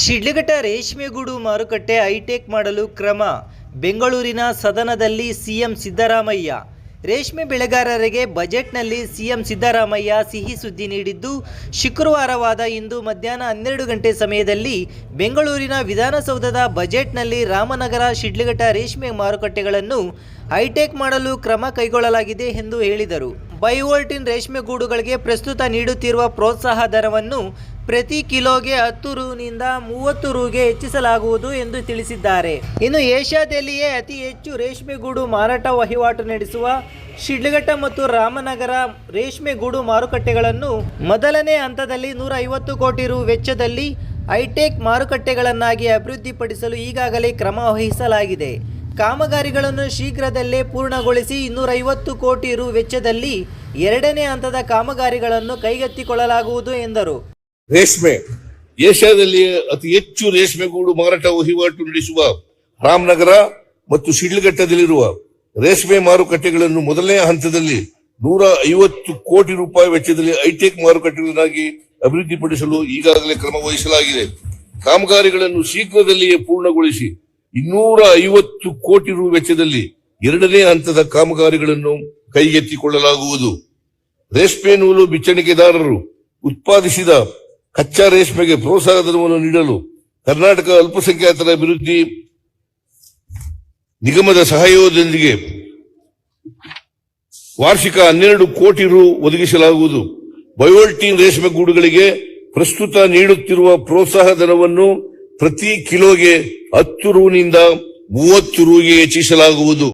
ಶಿಡ್ಲಘಟ್ಟ ರೇಷ್ಮೆಗೂಡು ಮಾರುಕಟ್ಟೆ ಹೈಟೆಕ್ ಮಾಡಲು ಕ್ರಮ. ಬೆಂಗಳೂರಿನ ಸದನದಲ್ಲಿ ಸಿಎಂ ಸಿದ್ದರಾಮಯ್ಯ. ರೇಷ್ಮೆ ಬೆಳೆಗಾರರಿಗೆ ಬಜೆಟ್ನಲ್ಲಿ ಸಿಎಂ ಸಿದ್ದರಾಮಯ್ಯ ಸಿಹಿ ಸುದ್ದಿ ನೀಡಿದ್ದು, ಶುಕ್ರವಾರವಾದ ಇಂದು ಮಧ್ಯಾಹ್ನ ಹನ್ನೆರಡು ಗಂಟೆ ಸಮಯದಲ್ಲಿ ಬೆಂಗಳೂರಿನ ವಿಧಾನಸೌಧದ ಬಜೆಟ್ನಲ್ಲಿ ರಾಮನಗರ ಶಿಡ್ಲಘಟ್ಟ ರೇಷ್ಮೆ ಮಾರುಕಟ್ಟೆಗಳನ್ನು ಹೈಟೆಕ್ ಮಾಡಲು ಕ್ರಮ ಕೈಗೊಳ್ಳಲಾಗಿದೆ ಎಂದು ಹೇಳಿದರು. ಬೈವೋಲ್ಟಿನ್ ರೇಷ್ಮೆ ಗೂಡುಗಳಿಗೆ ಪ್ರಸ್ತುತ ನೀಡುತ್ತಿರುವ ಪ್ರೋತ್ಸಾಹ ದರವನ್ನು ಪ್ರತಿ ಕಿಲೋಗೆ ಹತ್ತು ರೂನಿಂದ ಮೂವತ್ತು ರೂಗೆ ಹೆಚ್ಚಿಸಲಾಗುವುದು ಎಂದು ತಿಳಿಸಿದ್ದಾರೆ. ಇನ್ನು ಏಷ್ಯಾದಲ್ಲಿಯೇ ಅತಿ ಹೆಚ್ಚು ರೇಷ್ಮೆ ಗೂಡು ಮಾರಾಟ ವಹಿವಾಟು ನಡೆಸುವ ಶಿಡ್ಲಘಟ್ಟ ಮತ್ತು ರಾಮನಗರ ರೇಷ್ಮೆ ಗೂಡು ಮಾರುಕಟ್ಟೆಗಳನ್ನು ಮೊದಲನೇ ಹಂತದಲ್ಲಿ ನೂರ ಐವತ್ತು ಕೋಟಿ ರು ವೆಚ್ಚದಲ್ಲಿ ಹೈಟೆಕ್ ಮಾರುಕಟ್ಟೆಗಳನ್ನಾಗಿ ಅಭಿವೃದ್ಧಿಪಡಿಸಲು ಈಗಾಗಲೇ ಕ್ರಮ ವಹಿಸಲಾಗಿದೆ. ಕಾಮಗಾರಿಗಳನ್ನು ಶೀಘ್ರದಲ್ಲೇ ಪೂರ್ಣಗೊಳಿಸಿ ಇನ್ನೂರೈವತ್ತು ಕೋಟಿ ರು ವೆಚ್ಚದಲ್ಲಿ ಎರಡನೇ ಹಂತದ ಕಾಮಗಾರಿಗಳನ್ನು ಕೈಗೆತ್ತಿಕೊಳ್ಳಲಾಗುವುದು ಎಂದರು. ರೇಷ್ಮೆ. ಏಷ್ಯಾದಲ್ಲಿ ಅತಿ ಹೆಚ್ಚು ರೇಷ್ಮೆ ಗೂಡು ಮಾರಾಟ ವಹಿವಾಟು ನಡೆಸುವ ರಾಮನಗರ ಮತ್ತು ಶಿಡ್ಲಘಟ್ಟದಲ್ಲಿರುವ ರೇಷ್ಮೆ ಮಾರುಕಟ್ಟೆಗಳನ್ನು ಮೊದಲನೇ ಹಂತದಲ್ಲಿ ನೂರ ಐವತ್ತು ಕೋಟಿ ರೂಪಾಯಿ ವೆಚ್ಚದಲ್ಲಿ ಹೈಟೆಕ್ ಮಾರುಕಟ್ಟೆಗಳನ್ನಾಗಿ ಅಭಿವೃದ್ಧಿಪಡಿಸಲು ಈಗಾಗಲೇ ಕ್ರಮ ವಹಿಸಲಾಗಿದೆ. ಕಾಮಗಾರಿಗಳನ್ನು ಶೀಘ್ರದಲ್ಲಿಯೇ ಪೂರ್ಣಗೊಳಿಸಿ ಇನ್ನೂರ ಐವತ್ತು ಕೋಟಿ ರು ವೆಚ್ಚದಲ್ಲಿ ಎರಡನೇ ಹಂತದ ಕಾಮಗಾರಿಗಳನ್ನು ಕೈಗೆತ್ತಿಕೊಳ್ಳಲಾಗುವುದು. ರೇಷ್ಮೆ ನೂಲು ಬಿಚ್ಚಣಿಕೆದಾರರು ಉತ್ಪಾದಿಸಿದ ಕಚ್ಚಾ ರೇಷ್ಮೆಗೆ ಪ್ರೋತ್ಸಾಹ ಧನವನ್ನು ನೀಡಲು ಕರ್ನಾಟಕ ಅಲ್ಪಸಂಖ್ಯಾತರ ಅಭಿವೃದ್ಧಿ ನಿಗಮದ ಸಹಯೋಗದೊಂದಿಗೆ ವಾರ್ಷಿಕ ಹನ್ನೆರಡು ಕೋಟಿ ರು ಒದಗಿಸಲಾಗುವುದು. ಬಯೋಲ್ಟೀನ್ ರೇಷ್ಮೆ ಗೂಡುಗಳಿಗೆ ಪ್ರಸ್ತುತ ನೀಡುತ್ತಿರುವ ಪ್ರೋತ್ಸಾಹ ಧನವನ್ನು ಪ್ರತಿ ಕಿಲೋಗೆ ಹತ್ತು ರೂನಿಂದ ಮೂವತ್ತು ರೂಗೆ ಹೆಚ್ಚಿಸಲಾಗುವುದು.